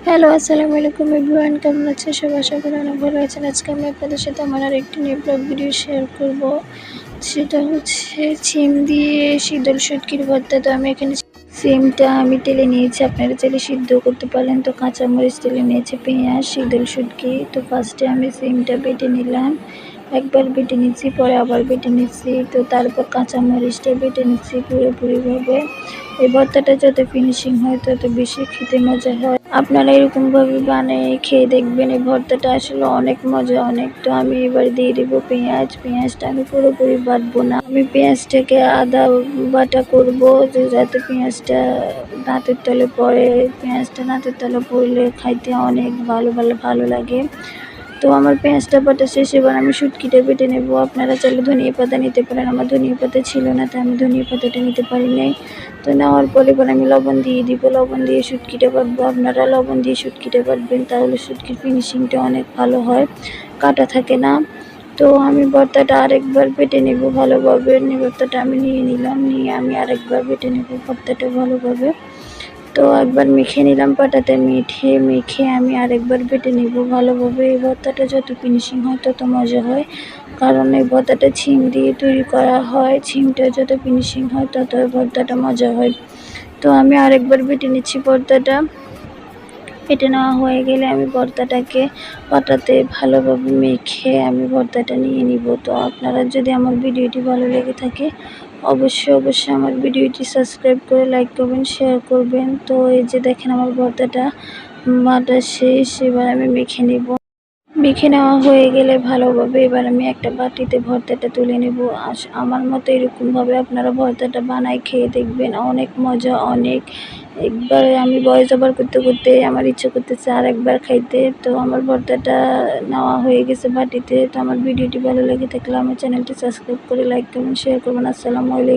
Hello আসসালামু আলাইকুম everyone কেমন আছে সব আশা করি অনেক ভালো আছেন। আজকে আমি আপনাদের সাথে আমার আর একটি নিউ ব্লগ ভিডিও শেয়ার করব। সেটা হচ্ছে সিম দিয়ে শীতল শুটকির ভর্তা। তো আমি এখানে সিমটা আমি তেলে নিয়েছি। আপনারা চাইলে সিদ্ধ করতে পারেন। তো কাঁচামরিচ তেলে নিয়েছি, পেঁয়াজ, শীতল শুটকি। তো ফার্স্টে আমি সিমটা বেটে নিলাম। একবার বেটে নিচ্ছি, পরে আবার বেটে নিচ্ছি। তো তারপর কাঁচামরিচটা বেটে নিচ্ছি পুরোপুরিভাবে। এই ভর্তাটা যত ফিনিশিং হয়, তত বেশি খেতে মজা হয়। আপনারা এরকমভাবে বানিয়ে খেয়ে দেখবেন এই ভর্তাটা আসলে অনেক মজা, অনেক। তো আমি এবার দিয়ে দেবো পেঁয়াজ। পেঁয়াজটা আমি পুরোপুরি বাটবো না। আমি পেঁয়াজটাকে আদা বাটা করব, যে যাতে পেঁয়াজটা দাঁতের তলে পড়ে। পেঁয়াজটা দাঁতের তলে পড়লে খাইতে অনেক ভালো ভালো ভালো লাগে। তো আমার পেঁয়াজটা বাটা শেষ, এবার আমি শুটকিটা বেটে নেব। আপনারা চাইলে ধনিয়া পাতা নিতে পারেন। আমার ধনিয়া পাতা ছিল না, তাই আমি ধনিয়া পাতাটা নিতে পারি নাই। তো নেওয়ার পরে এবার আমি লবণ দিয়ে দিব। লবণ দিয়ে শুটকিটা বাটবো। আপনারা লবণ দিয়ে শুটকিটা বাটবেন, তাহলে শুটকির ফিনিশিংটা অনেক ভালো হয়। কাটা থাকে না। তো আমি ভর্তাটা আরেকবার বেটে নেব ভালোভাবে। ভর্তাটা আমি নিয়ে নিলাম। নিয়ে আমি আরেকবার বেটে নেব ভর্তাটা ভালোভাবে। তো একবার মেখে নিলাম পাটাতে, মেখে মেখে আমি আরেকবার বেটে নেব। ভালোভাবে এই ভর্তাটা যত ফিনিশিং হয় তত মজা হয়। কারণ এই ভর্তাটা ছিম দিয়ে তৈরি করা হয়, ছিমটা যত ফিনিশিং হয় তত ভর্তাটা মজা হয়। তো আমি আরেকবার বেটে নিচ্ছি ভর্তাটা। বেটে নেওয়া হয়ে গেলে আমি ভর্তাটাকে পাটাতে ভালোভাবে মেখে আমি ভর্তাটা নিয়ে নিব। তো আপনারা যদি আমার ভিডিওটি ভালো লেগে থাকে, অবশ্যই অবশ্যই আমার ভিডিওটি সাবস্ক্রাইব করে লাইক করবেন, শেয়ার করবেন। তো এই যে দেখেন আমার ভর্তাটা, মাটা শেষ, এবার আমি মেখে নেব। মেখে নেওয়া হয়ে গেলে ভালোভাবে এবার আমি একটা বাটিতে ভর্তাটা তুলে নেব। আস- আমার মতো এরকমভাবে আপনারা ভর্তাটা বানাই খেয়ে দেখবেন। অনেক মজা, অনেক। একবার আমি বয়স ওভার করতে করতে আমার ইচ্ছে করতেছে আর একবার খাইতে। তো আমার ভর্তাটা নেওয়া হয়ে গেছে বাটিতে। তো আমার ভিডিওটি ভালো লেগে থাকলে আমার চ্যানেলটি সাবস্ক্রাইব করে লাইক করবেন শেয়ার করবেন। আসসালামু আলাইকুম।